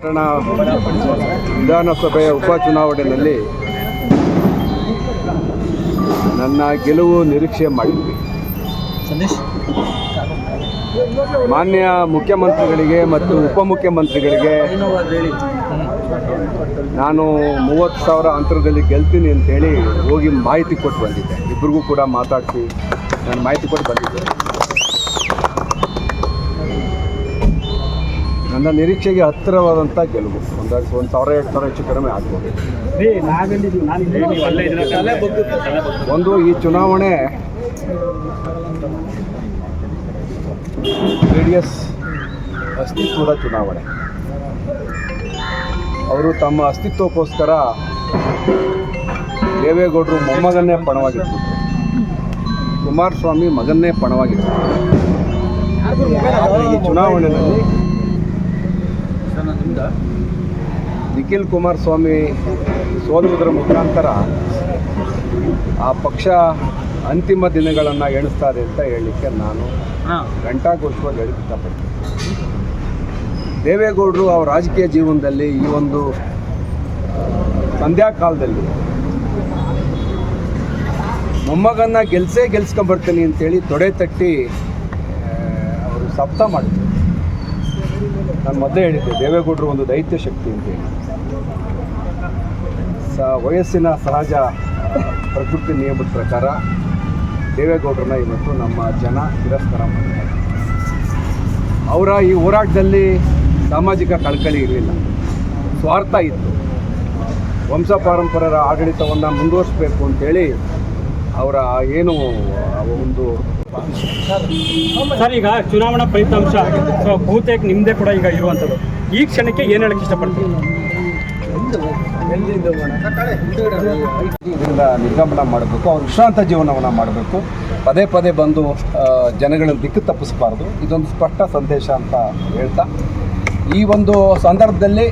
ಪಟ್ಟಣ ವಿಧಾನಸಭೆಯ ಉಪಚುನಾವಣೆಯಲ್ಲಿ ನನ್ನ ಗೆಲುವು ನಿರೀಕ್ಷೆ ಮಾಡಿದ್ವಿ. ಮಾನ್ಯ ಮುಖ್ಯಮಂತ್ರಿಗಳಿಗೆ ಮತ್ತು ಉಪಮುಖ್ಯಮಂತ್ರಿಗಳಿಗೆ ನಾನು ಮೂವತ್ತು ಸಾವಿರ ಅಂತರದಲ್ಲಿ ಗೆಲ್ತೀನಿ ಅಂತೇಳಿ ಹೋಗಿ ಮಾಹಿತಿ ಕೊಟ್ಟು ಬಂದಿದ್ದೆ. ಇಬ್ಬರಿಗೂ ಕೂಡ ಮಾತಾಡಿಸಿ ನಾನು ಮಾಹಿತಿ ಕೊಟ್ಟು ಬಂದಿದ್ದೆ. ನನ್ನ ನಿರೀಕ್ಷೆಗೆ ಹತ್ತಿರವಾದಂಥ ಗೆಲುವು. ಒಂದು ಒಂದು ಸಾವಿರ ಎರಡು ಸಾವಿರ ಹೆಚ್ಚು ಕಡಿಮೆ ಆಗ್ಬೋದು. ಒಂದು ಈ ಚುನಾವಣೆ ಎಸ್ ಅಸ್ತಿತ್ವದ ಚುನಾವಣೆ. ಅವರು ತಮ್ಮ ಅಸ್ತಿತ್ವಕ್ಕೋಸ್ಕರ ದೇವೇಗೌಡರು ಮೊಮ್ಮಗನ್ನೇ ಪಣವಾಗಿತ್ತು ಕುಮಾರಸ್ವಾಮಿ ಮಗನ್ನೇ ಪಣವಾಗಿತ್ತು ಈ ಚುನಾವಣೆಯಲ್ಲಿ ನಿಖಿಲ್ ಕುಮಾರಸ್ವಾಮಿ ಸೋಲುವುದರ ಮುಖಾಂತರ ಆ ಪಕ್ಷ ಅಂತಿಮ ದಿನಗಳನ್ನು ಎಣಿಸ್ತಾರೆ ಇದೆ ಅಂತ ಹೇಳಲಿಕ್ಕೆ ನಾನು ಘಂಟಾಘೋಷವಾಗಿ ಹೇಳಿ ಇಷ್ಟಪಡ್ತೀನಿ ದೇವೇಗೌಡರು ಅವ್ರ ರಾಜಕೀಯ ಜೀವನದಲ್ಲಿ ಈ ಒಂದು ಸಂಧ್ಯಾ ಕಾಲದಲ್ಲಿ ಮೊಮ್ಮಗನ್ನ ಗೆಲ್ಸೇ ಗೆಲ್ಸ್ಕೊಂಬರ್ತೀನಿ ಅಂತೇಳಿ ತೊಡೆ ತಟ್ಟಿ ಅವರು ಸಪ್ತ ಮಾಡಿದ್ರು. ನಾನು ಮೊದಲೇ ಹೇಳಿದ್ದೆ ದೇವೇಗೌಡರು ಒಂದು ದೈತ್ಯ ಶಕ್ತಿ ಅಂತೇಳಿ. ಸ ವಯಸ್ಸಿನ ಸಹಜ ಪ್ರಕೃತಿ ನಿಯಮದ ಪ್ರಕಾರ ದೇವೇಗೌಡರನ್ನ ಇವತ್ತು ನಮ್ಮ ಜನ ತಿರಸ್ಕಾರ ಮಾಡಿದ್ದಾರೆ ಅವರ ಈ ಹೋರಾಟದಲ್ಲಿ ಸಾಮಾಜಿಕ ಕಳಕಳಿ ಇರಲಿಲ್ಲ. ಸ್ವಾರ್ಥ ಇತ್ತು. ವಂಶ ಪಾರಂಪರರ ಆಡಳಿತವನ್ನು ಮುಂದುವರಿಸಬೇಕು ಅಂತೇಳಿ ಅವರ ಏನು ಒಂದು ಸರ್, ಈಗ ಚುನಾವಣಾ ಫಲಿತಾಂಶ ಬಹುತೇಕ ನಿಮ್ಮದೇ ಕೂಡ ಈಗ ಇರುವಂಥದ್ದು. ಈ ಕ್ಷಣಕ್ಕೆ ಏನು ಹೇಳಕ್ಕೆ ಇಷ್ಟಪಡ್ತೀನಿ ಇದರಿಂದ ನಿರ್ಗಮನ ಮಾಡಬೇಕು. ಅವ್ರು ವಿಶ್ರಾಂತ ಜೀವನವನ್ನು ಮಾಡಬೇಕು. ಪದೇ ಪದೇ ಬಂದು ಜನಗಳ ದಿಕ್ಕು ತಪ್ಪಿಸಬಾರ್ದು. ಇದೊಂದು ಸ್ಪಷ್ಟ ಸಂದೇಶ ಅಂತ ಹೇಳ್ತಾ. ಈ ಒಂದು ಸಂದರ್ಭದಲ್ಲಿ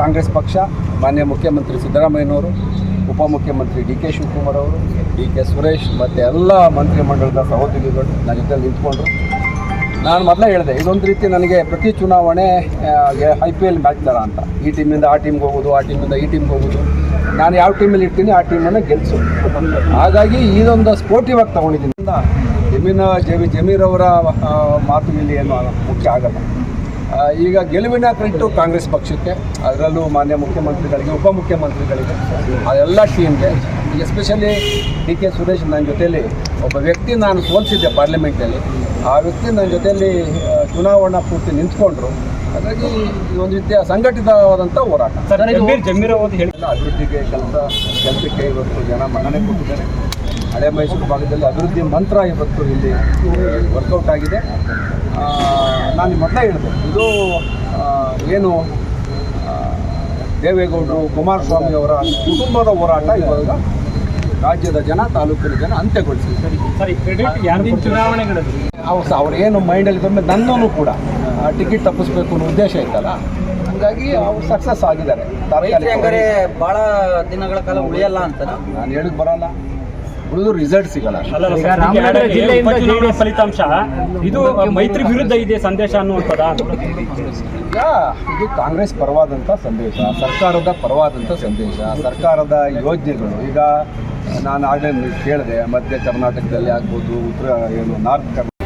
ಕಾಂಗ್ರೆಸ್ ಪಕ್ಷ ಮಾನ್ಯ ಮುಖ್ಯಮಂತ್ರಿ ಸಿದ್ದರಾಮಯ್ಯನವರು ಉಪಮುಖ್ಯಮಂತ್ರಿ ಡಿ ಕೆ ಶಿವಕುಮಾರ್ ಅವರು ಡಿ ಕೆ ಸುರೇಶ್ ಮತ್ತು ಎಲ್ಲ ಮಂತ್ರಿಮಂಡಲದ ಸಹೋದ್ಯೋಗಿಗಳು ನನ್ನ ಜೊತೆ ನಿಂತ್ಕೊಂಡ್ರು. ನಾನು ಮೊದಲೇ ಹೇಳಿದೆ, ಇದೊಂದು ರೀತಿ ನನಗೆ ಪ್ರತಿ ಚುನಾವಣೆ ಐ ಪಿ ಎಲ್ ಮ್ಯಾಚ್ ಥರ ಅಂತ. ಈ ಟೀಮಿಂದ ಆ ಟೀಮ್ಗೆ ಹೋಗೋದು ಆ ಟೀಮಿಂದ ಈ ಟೀಮ್ಗೆ ಹೋಗೋದು ನಾನು ಯಾವ ಟೀಮಲ್ಲಿ ಇರ್ತೀನಿ, ಆ ಟೀಮನ್ನು ಗೆಲ್ಲಿಸು ಹಾಗಾಗಿ ಇದೊಂದು ಸ್ಪೋರ್ಟಿವ್ ಆಗಿ ತೊಗೊಂಡಿದ್ದೀನಿ. ಜಮೀನ, ಜಮಿ, ಜಮೀರ್ ಅವರ ಮಾತು ಇಲ್ಲಿ ಏನು ಮುಖ್ಯ ಆಗಲ್ಲ. ಈಗ ಗೆಲುವಿನ ಕ್ರೆಡಿಟು ಕಾಂಗ್ರೆಸ್ ಪಕ್ಷಕ್ಕೆ, ಅದರಲ್ಲೂ ಮಾನ್ಯ ಮುಖ್ಯಮಂತ್ರಿಗಳಿಗೆ ಉಪಮುಖ್ಯಮಂತ್ರಿಗಳಿಗೆ ಆ ಎಲ್ಲ ಟೀಮ್ಗೆ ಎಸ್ಪೆಷಲಿ ಡಿ ಕೆ ಸುರೇಶ್ ನನ್ನ ಜೊತೆಯಲ್ಲಿ ಒಬ್ಬ ವ್ಯಕ್ತಿ ನಾನು ಸೋಲಿಸಿದ್ದೆ ಪಾರ್ಲಿಮೆಂಟಲ್ಲಿ ಆ ವ್ಯಕ್ತಿ ನನ್ನ ಜೊತೆಯಲ್ಲಿ ಚುನಾವಣಾ ಪೂರ್ತಿ ನಿಂತ್ಕೊಂಡ್ರು. ಹಾಗಾಗಿ ಈ ಒಂದು ರೀತಿಯ ಸಂಘಟಿತವಾದಂಥ ಹೋರಾಟ. ಸರ್ ಜಮೀರ್ ಜಮೀರ್ ಅವರು ಹೇಳಿ ಎಲ್ಲ ಅಭಿವೃದ್ಧಿಗೆ ಕೆಲಸ ಕೆಲಸಕ್ಕೆ ಇವತ್ತು ಜನ ಮನ್ನಣೆ ಕೊಟ್ಟಿದ್ದಾರೆ. ಹಳೆ ಮೈಸೂರು ಭಾಗದಲ್ಲಿ ಅಭಿವೃದ್ಧಿ ಮಂತ್ರ ಇವತ್ತು ಇಲ್ಲಿ ವರ್ಕೌಟ್ ಆಗಿದೆ. ಆ, ನಾನು ಮೊದಲೇ ಹೇಳಿದೆ ಇದು ಏನು ದೇವೇಗೌಡರು ಕುಮಾರಸ್ವಾಮಿ ಅವರ ಕುಟುಂಬದ ಹೋರಾಟ ಇವಾಗ ರಾಜ್ಯದ ಜನ ತಾಲೂಕಿನ ಜನ ಅಂತ್ಯಗೊಳಿಸಿ ಸರಿ ಕ್ರೆಡಿಟ್ ಯಾರು ಚುನಾವಣೆಗಳಲ್ಲಿ. ಅವ್ರು ಏನು ಮೈಂಡಲ್ಲಿ ಬಂದ ನನ್ನೂ ಕೂಡ ಟಿಕೆಟ್ ತಪ್ಪಿಸ್ಬೇಕು ಅನ್ನೋ ಉದ್ದೇಶ ಇತ್ತಲ್ಲ? ಹಂಗಾಗಿ ಅವ್ರು ಸಕ್ಸಸ್ ಆಗಿದ್ದಾರೆ. ಹಂಗಾರೆ ಬಹಳ ದಿನಗಳ ಕಾಲ ಉಳಿಯಲ್ಲ ಅಂತ ನಾನು ಹೇಳಿದ್ ಬರಲ್ಲ. ಉಳಿದು ರಿಸಲ್ಟ್ ಸಿಗಲ್ಲ. ರಾಮನಗರ ಜಿಲ್ಲೆಯಿಂದ ಚುನಾವಣಾ ಫಲಿತಾಂಶ ಇದು ಮೈತ್ರಿ ವಿರುದ್ಧ ಇದೆ ಸಂದೇಶ ಅನ್ನುವಂಥದ್ದ? ಈಗ ಇದು ಕಾಂಗ್ರೆಸ್ ಪರವಾದಂಥ ಸಂದೇಶ ಸರ್ಕಾರದ ಪರವಾದಂಥ ಸಂದೇಶ ಸರ್ಕಾರದ ಯೋಜನೆಗಳು ಈಗ ನಾನು ಆಗಲೇ ಕೇಳಿದೆ ಮಧ್ಯ ಕರ್ನಾಟಕದಲ್ಲಿ ಆಗ್ಬೋದು ಉತ್ತರ ಏನು ನಾರ್ತ್ ಕರ್ನಾಟಕ